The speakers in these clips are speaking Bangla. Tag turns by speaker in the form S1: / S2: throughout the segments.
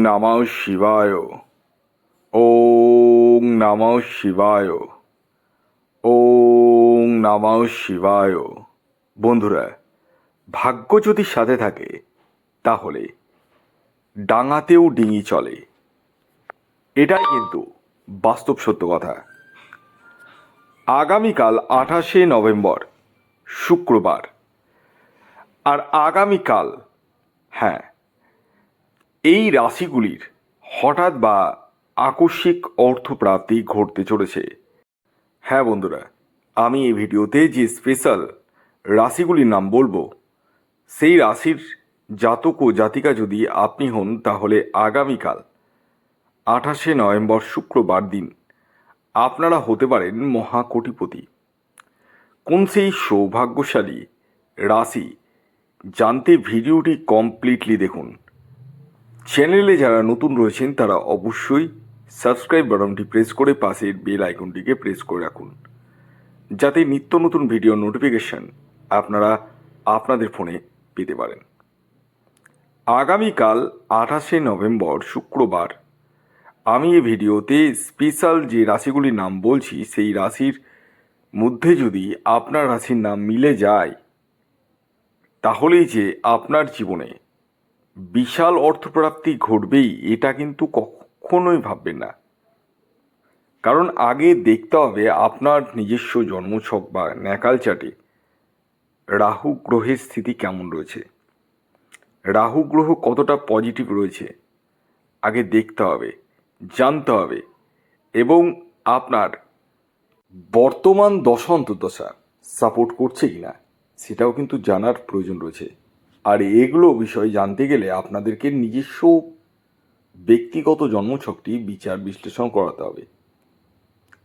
S1: নম শিবায়। ওং নম শিবায়। ওং নম শিবায়। বন্ধুরা, ভাগ্য যদি সাথে থাকে, তাহলে ডাঙাতেও ডিঙি চলে। এটাই কিন্তু বাস্তব সত্য কথা। আগামীকাল আঠাশে নভেম্বর, শুক্রবার। আর আগামীকাল হ্যাঁ এই রাশিগুলির হঠাৎ বা আকস্মিক অর্থপ্রাপ্তি ঘটতে চলেছে। হ্যাঁ বন্ধুরা, আমি এই ভিডিওতে যে স্পেশাল রাশিগুলির নাম বলব, সেই রাশির জাতক ও জাতিকা যদি আপনি হন, তাহলে আগামীকাল আঠাশে নভেম্বর শুক্রবার দিন আপনারা হতে পারেন মহাকোটিপতি। কোন সেই সৌভাগ্যশালী রাশি জানতে ভিডিওটি কমপ্লিটলি দেখুন। চ্যানেলে যারা নতুন রয়েছেন, তারা অবশ্যই সাবস্ক্রাইব বাটনটি প্রেস করে পাশের বেল আইকনটিকে প্রেস করে রাখুন। যাতে নিত্য নতুন ভিডিও নোটিফিকেশন আপনারা আপনাদের ফোনে পেতে পারেন। আগামীকাল আঠাশে নভেম্বর, শুক্রবার আমি এই ভিডিওতে স্পেশাল যে রাশিগুলির নাম বলছি, সেই রাশির মধ্যে যদি আপনার রাশির নাম মিলে যায়, তাহলেই যে আপনার জীবনে বিশাল অর্থপ্রাপ্তি ঘটবেই, এটা কিন্তু কখনোই ভাববেন না। কারণ আগে দেখতে হবে আপনার নিজস্ব জন্মছক বা ন্যাকাল চাটে রাহু গ্রহের স্থিতি কেমন রয়েছে। রাহু গ্রহ কতটা পজিটিভ রয়েছে, আগে দেখতে হবে, জানতে হবে এবং আপনার বর্তমান দশা অন্তর্দশা সাপোর্ট করছে কিনা, সেটাও কিন্তু জানার প্রয়োজন রয়েছে। আর এগুলো বিষয় জানতে গেলে আপনাদেরকে নিজস্ব ব্যক্তিগত জন্মছকটি বিচার বিশ্লেষণ করাতে হবে।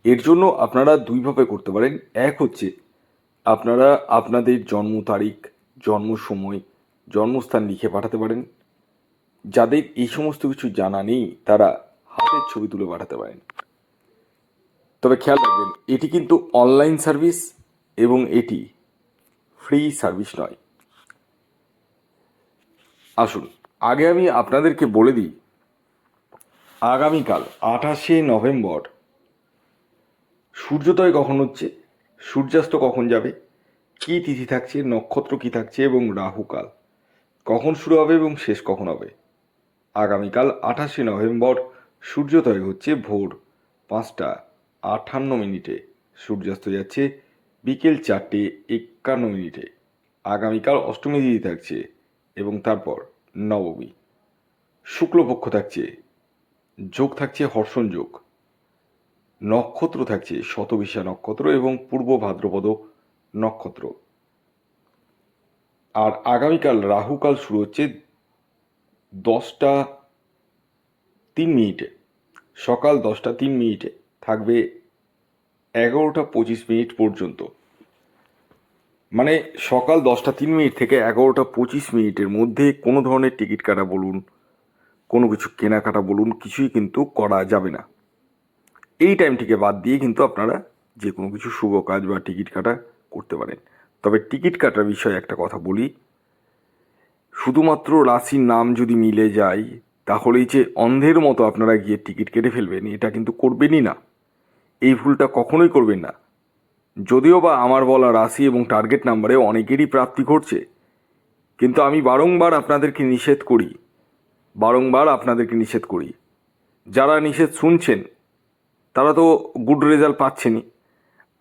S1: এর জন্য আপনারা দুইভাবে করতে পারেন। এক হচ্ছে, আপনারা আপনাদের জন্ম তারিখ, জন্ম সময়, জন্মস্থান লিখে পাঠাতে পারেন। যাদের এই সমস্ত কিছু জানা নেই, তারা হাতের ছবি তুলে পাঠাতে পারেন। তবে খেয়াল রাখবেন, এটি কিন্তু অনলাইন সার্ভিস এবং এটি ফ্রি সার্ভিস নয়। আসুন, আগে আমি আপনাদেরকে বলে দিই, আগামীকাল আঠাশে নভেম্বর, সূর্যোদয় কখন হচ্ছে, সূর্যাস্ত কখন যাবে, কী তিথি থাকছে, নক্ষত্র কী থাকছে এবং রাহুকাল কখন শুরু হবে এবং শেষ কখন হবে? আগামীকাল আঠাশে নভেম্বর, সূর্যোদয় হচ্ছে ভোর পাঁচটা আটান্ন মিনিটে, সূর্যাস্ত যাচ্ছে বিকেল চারটে একান্ন মিনিটে। আগামীকাল অষ্টমী তিথি থাকছে এবং তারপর নবমী। শুক্লপক্ষ থাকছে, যোগ থাকছে, হর্ষণ যোগ। নক্ষত্র থাকছে, শতবিশা নক্ষত্র এবং পূর্ব ভাদ্রপদ নক্ষত্র। আর আগামীকাল রাহুকাল শুরু হচ্ছে দশটা তিন মিনিটে। সকাল দশটা তিন মিনিটে থাকবে এগারোটা পঁচিশ মিনিট পর্যন্ত। মানে সকাল দশটা তিন মিনিট থেকে এগারোটা পঁচিশ মিনিটের মধ্যে কোনো ধরনের টিকিট কাটা বলুন, কোনো কিছু কেনাকাটা বলুন, কিছুই কিন্তু করা যাবে না। এই টাইমটিকে বাদ দিয়ে কিন্তু আপনারা যে কোনো কিছু শুভ কাজ বা টিকিট কাটা করতে পারেন। তবে টিকিট কাটার বিষয়ে একটা কথা বলি, শুধুমাত্র রাশির নাম যদি মিলে যায়, তাহলেই যে অন্ধের মতো আপনারা গিয়ে টিকিট কেটে ফেলবেন, এটা কিন্তু করবেনই না। এই ভুলটা কখনোই করবেন না। যদিও বা আমার বলা রাশি এবং টার্গেট নাম্বারে অনেকেরই প্রাপ্তি ঘটছে, কিন্তু আমি বারংবার আপনাদেরকে নিষেধ করি, বারংবার আপনাদেরকে নিষেধ করি। যারা নিষেধ শুনছেন, তারা তো গুড রেজাল্ট পাচ্ছেনই।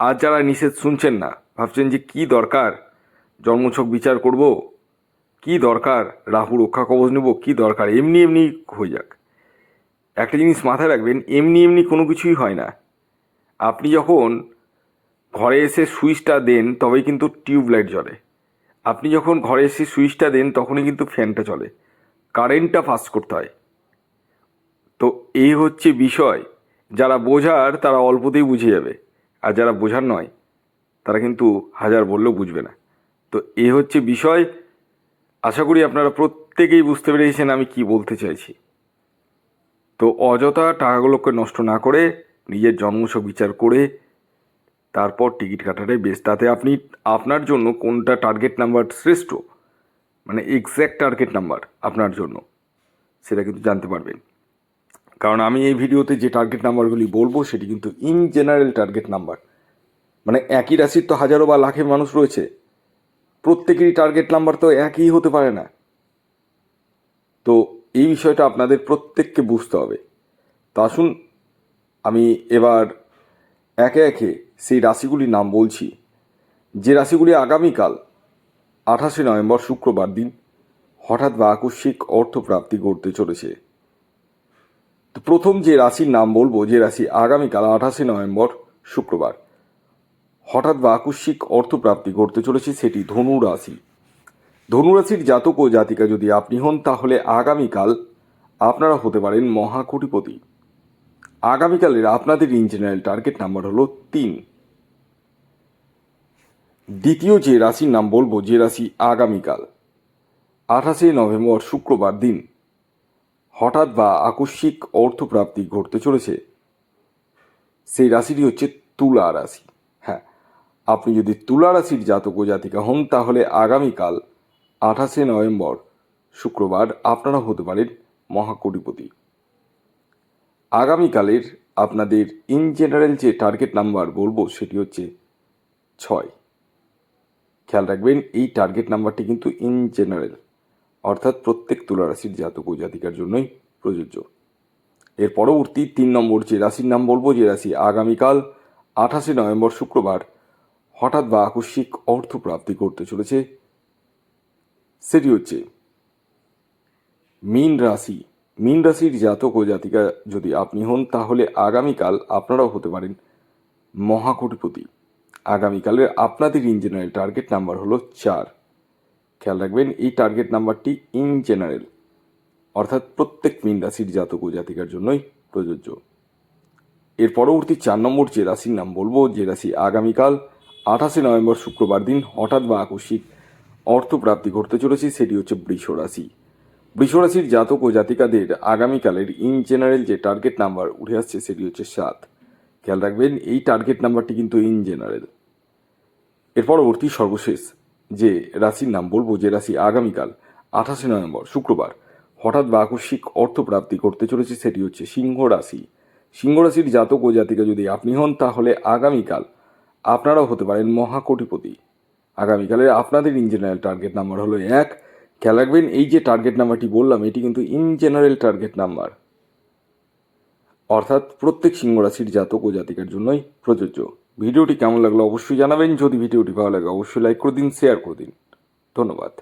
S1: আর যারা নিষেধ শুনছেন না, ভাবছেন যে কি দরকার? জন্মছক বিচার করব? কি দরকার? রাহু রক্ষা কবচ নেব? কি দরকার? এমনি এমনি হয়ে যাক। একটা জিনিস মাথায় রাখবেন, এমনি এমনি কোনো কিছুই হয় না। আপনি যখন ঘরে এসে সুইচটা দেন, তবেই কিন্তু টিউবলাইট জ্বলে। আপনি যখন ঘরে এসে সুইচটা দেন, তখনই কিন্তু ফ্যানটা চলে। কারেন্টটা পাস করতে হয়। তো এই হচ্ছে বিষয়। যারা বোঝার, তারা অল্পতেই বুঝে যাবে। আর যারা বোঝার নয়, তারা কিন্তু হাজার বললেও বুঝবে না। তো এ হচ্ছে বিষয়। আশা করি আপনারা প্রত্যেকেই বুঝতে পেরেছেন আমি কি বলতে চাইছি। তো অযথা টাকাগুলোকে নষ্ট না করে, নিজের জন্মসব বিচার করে তারপর টিকিট কাটাটাই বেশ তাতে আপনি, আপনার জন্য কোনটা টার্গেট নাম্বার শ্রেষ্ঠ? মানে এক্স্যাক্ট টার্গেট নাম্বার আপনার জন্য। সেটা কিন্তু জানতে পারবেন। কারণ আমি এই ভিডিওতে যে টার্গেট নাম্বারগুলি বলব, সেটি কিন্তু ইন জেনারেল টার্গেট নাম্বার মানে একই রাশির তো হাজারো বা লাখের মানুষ রয়েছে। প্রত্যেকেরই টার্গেট নাম্বার তো একই হতে পারে না। তো এই বিষয়টা আপনাদের প্রত্যেককে বুঝতে হবে। তো আসুন, আমি এবার একে একে সেই রাশিগুলির নাম বলছি। যে রাশিগুলি আগামীকাল, আঠাশে নভেম্বর শুক্রবার দিন, হঠাৎ বা আকস্মিক অর্থপ্রাপ্তি ঘটতে চলেছে। তো প্রথম যে রাশির নাম বলব, যে রাশি আগামীকাল, আঠাশে নভেম্বর শুক্রবার, হঠাৎ বা আকস্মিক অর্থপ্রাপ্তি ঘটতে চলেছে সেটি ধনু রাশি। ধনুরাশির জাতক ও জাতিকা যদি আপনি হন, তাহলে আগামীকাল আপনারা হতে পারেন মহাকোটিপতি। আগামীকালের আপনাদের ইন জেনারেল টার্গেট নাম্বার হলো তিন। দ্বিতীয় যে রাশির নাম বলব, যে রাশি আগামীকাল, আঠাশে নভেম্বর শুক্রবার দিন, হঠাৎ বা আকস্মিক অর্থপ্রাপ্তি ঘটতে চলেছে, সেই রাশিটি হচ্ছে তুলা রাশি। হ্যাঁ আপনি যদি তুলা রাশির জাতক জাতিকা হন, তাহলে আগামীকাল আঠাশে নভেম্বর শুক্রবার আপনারা হতে পারেন মহাকোটিপতি। আগামীকালের আপনাদের ইন জেনারেল যে টার্গেট নাম্বার বলব, সেটি হচ্ছে ছয়। খেয়াল রাখবেন, এই টার্গেট নাম্বারটি কিন্তু ইন জেনারেল অর্থাৎ প্রত্যেক তুলা রাশির জাতক ও জাতিকার জন্যই প্রযোজ্য। এর পরবর্তী তিন নম্বর যে রাশির নাম বলব, যে রাশি আগামীকাল, আঠাশে নভেম্বর শুক্রবার, হঠাৎ বা আকস্মিক অর্থ প্রাপ্তি করতে চলেছে, সেটি হচ্ছে মীন রাশি। মীন রাশির জাতক ও জাতিকা যদি আপনি হন, তাহলে আগামীকাল আপনারাও হতে পারেন মহাকোটিপতি। আগামীকালের আপনাদের ইন জেনারেল টার্গেট নাম্বার হলো চার। খেয়াল রাখবেন, এই টার্গেট নাম্বারটি ইন জেনারেল অর্থাৎ প্রত্যেক মীন রাশির জাতক ও জাতিকার জন্যই প্রযোজ্য। এর পরবর্তী চার নম্বর যে রাশির নাম বলব, যে রাশি আগামীকাল আঠাশে নভেম্বর শুক্রবার দিন হঠাৎ বা আকস্মিক অর্থপ্রাপ্তি ঘটতে চলেছে, সেটি হচ্ছে বৃষ রাশি। বৃষ রাশির জাতক ও জাতিকাদের আগামীকালের ইন জেনারেল যে টার্গেট নাম্বার উঠে আসছে, সেটি হচ্ছে সাত। খেয়াল রাখবেন, এই টার্গেট নাম্বারটি কিন্তু ইন জেনারেল এর পরবর্তী সর্বশেষ যে রাশির নাম বলব, যে রাশি আগামীকাল, আঠাশে নভেম্বর, শুক্রবার, হঠাৎ বা আকস্মিক অর্থপ্রাপ্তি করতে চলেছে, সেটি হচ্ছে সিংহ রাশি। সিংহ রাশির জাতক ও জাতিকা যদি আপনি হন, তাহলে আগামীকাল আপনারাও হতে পারেন মহাকোটিপতি। আগামীকালের আপনাদের ইন জেনারেল টার্গেট নাম্বার হলো এক। খেয়াল রাখবেন, এই যে টার্গেট নাম্বারটি বললাম, এটি কিন্তু ইন জেনারেল টার্গেট নাম্বার অর্থাৎ প্রত্যেক সিংহ রাশির জাতক ও জাতিকার জন্যই প্রযোজ্য। ভিডিওটি কেমন লাগল অবশ্যই জানাবেন। যদি ভিডিওটি ভালো লাগে, অবশ্যই লাইক করে দিন শেয়ার করে দিন। ধন্যবাদ।